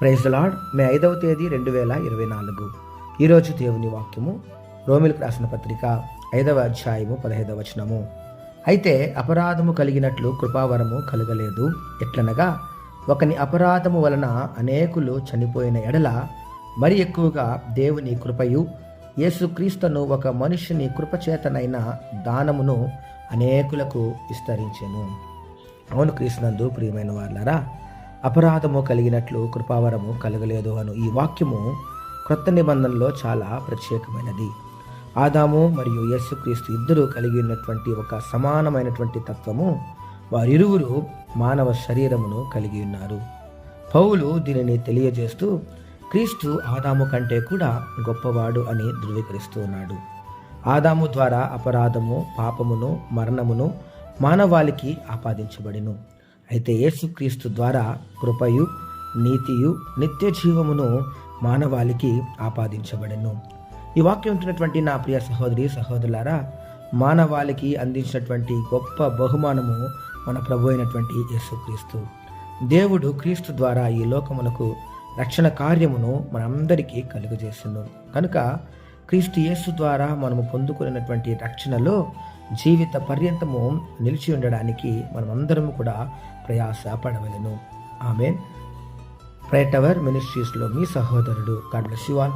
Praise lord. మే ఐదవ తేదీ రెండు వేల ఇరవై నాలుగు. ఈరోజు దేవుని వాక్యము రోమిలకు రాసిన పత్రిక ఐదవ అధ్యాయము పదహైదవ వచనము. అయితే అపరాధము కలిగినట్లు కృపావరము కలగలేదు. ఎట్లనగా ఒకని అపరాధము వలన అనేకులు చనిపోయిన ఎడల మరి ఎక్కువగా దేవుని కృపయు యేసుక్రీస్తును ఒక మనుషుని కృపచేతనైన దానమును అనేకులకు విస్తరించెను. అవును క్రీస్తునందు ప్రియమైన వాళ్ళారా అపరాధము కలిగినట్లు కృపావరము కలగలేదు అను ఈ వాక్యము క్రొత్త నిబంధనలో చాలా ప్రత్యేకమైనది. ఆదాము మరియు యేసుక్రీస్తు ఇద్దరు కలిగి ఉన్నటువంటి ఒక సమానమైనటువంటి తత్వము వారిరువురు మానవ శరీరమును కలిగి ఉన్నారు. పౌలు దీనిని తెలియజేస్తూ క్రీస్తు ఆదాము కంటే కూడా గొప్పవాడు అని ధృవీకరిస్తూ ఉన్నాడు. ఆదాము ద్వారా అపరాధము పాపమును మరణమును మానవాళికి ఆపాదించబడిను. అయితే యేసుక్రీస్తు ద్వారా కృపయు నీతియు నిత్య జీవమును మానవాళికి ఆపాదించబడెను. ఈ వాక్యం ఉంటున్నటువంటి నా ప్రియ సహోదరి సహోదరులారా మానవాళికి అందించినటువంటి గొప్ప బహుమానము మన ప్రభు అయినటువంటి యేసుక్రీస్తు. దేవుడు క్రీస్తు ద్వారా ఈ లోకమునకు రక్షణ కార్యమును మనందరికీ కలుగజేసిండు కనుక క్రీస్తు యేసు ద్వారా మనము పొందుకున్నటువంటి రక్షణలో జీవిత పర్యంతము నిలిచి ఉండడానికి మనమందరం కూడా ప్రయాస పడవలను. ఆమె ప్రేటవర్ మినిస్ట్రీస్లో మీ సహోదరుడు గాడ్ బ్లెస్ యు ఆల్